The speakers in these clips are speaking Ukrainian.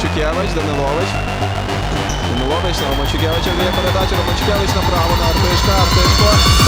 Романчукевич, Данилович. Данилович на Романчукевича вдає передачу. Романчукевич направо на Артишка. Артишко.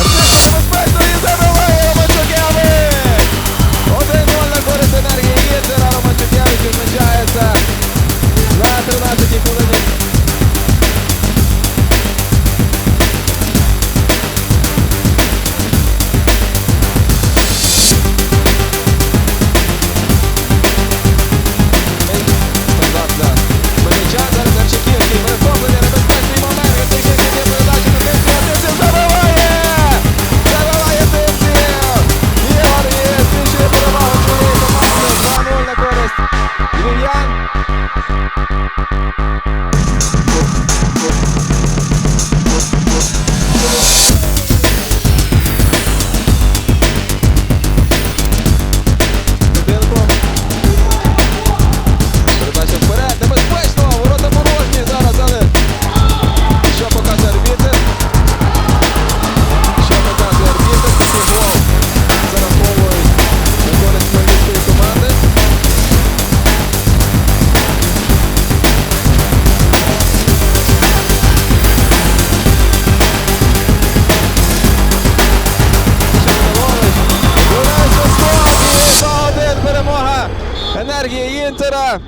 Інтера.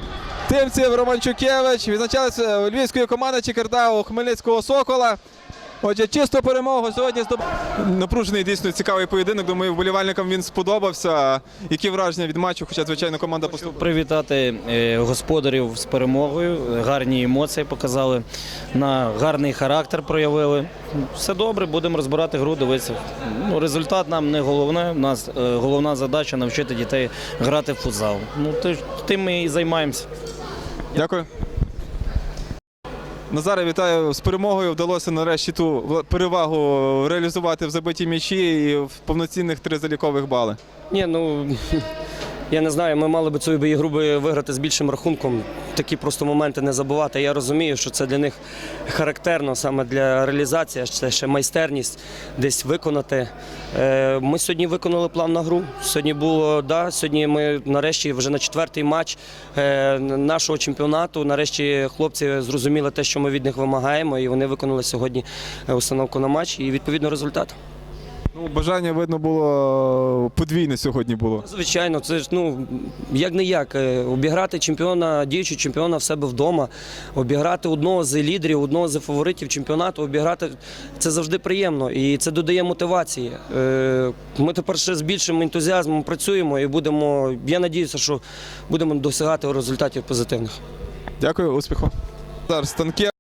Тимців Романчукевич відзначалися львівської команди Чикарда у Хмельницького Сокола. Отже, чисту перемогу сьогодні здоб... Напружений дійсно цікавий поєдинок. Думаю, вболівальникам він сподобався. Які враження від матчу? Хоча, звичайно, команда поступила. Привітати е, господарів з перемогою. Гарні емоції показали, на гарний характер проявили. Все добре, будемо розбирати гру, дивитися. Ну, результат нам не головне. У нас е, головна задача навчити дітей грати в футзал. Ну, ти- тим ми і займаємося. Дякую. Назаре, вітаю з перемогою. Вдалося нарешті ту перевагу реалізувати в забиті м'ячі і в повноцінних три залікових бали. Ні, ну я не знаю, ми мали би цю ігру виграти з більшим рахунком. Такі просто моменти не забувати. Я розумію, що це для них характерно саме для реалізації, це ще майстерність десь виконати. Е, Ми сьогодні виконали план на гру. Сьогодні було да. Сьогодні ми нарешті вже на четвертий матч е, нашого чемпіонату. Нарешті хлопці зрозуміли те, що ми від них вимагаємо, і вони виконали сьогодні е, установку на матч і відповідно результат. Ну, бажання видно було подвійне сьогодні було. Звичайно, це ж ну як не як обіграти чемпіона, діючого чемпіона в себе вдома, обіграти одного з лідерів, одного з фаворитів чемпіонату, обіграти це завжди приємно і це додає мотивації. Е, Ми тепер ще з більшим ентузіазмом працюємо і будемо. Я надіюся, що будемо досягати результатів позитивних. Дякую, успіху. Зараз Станкевич.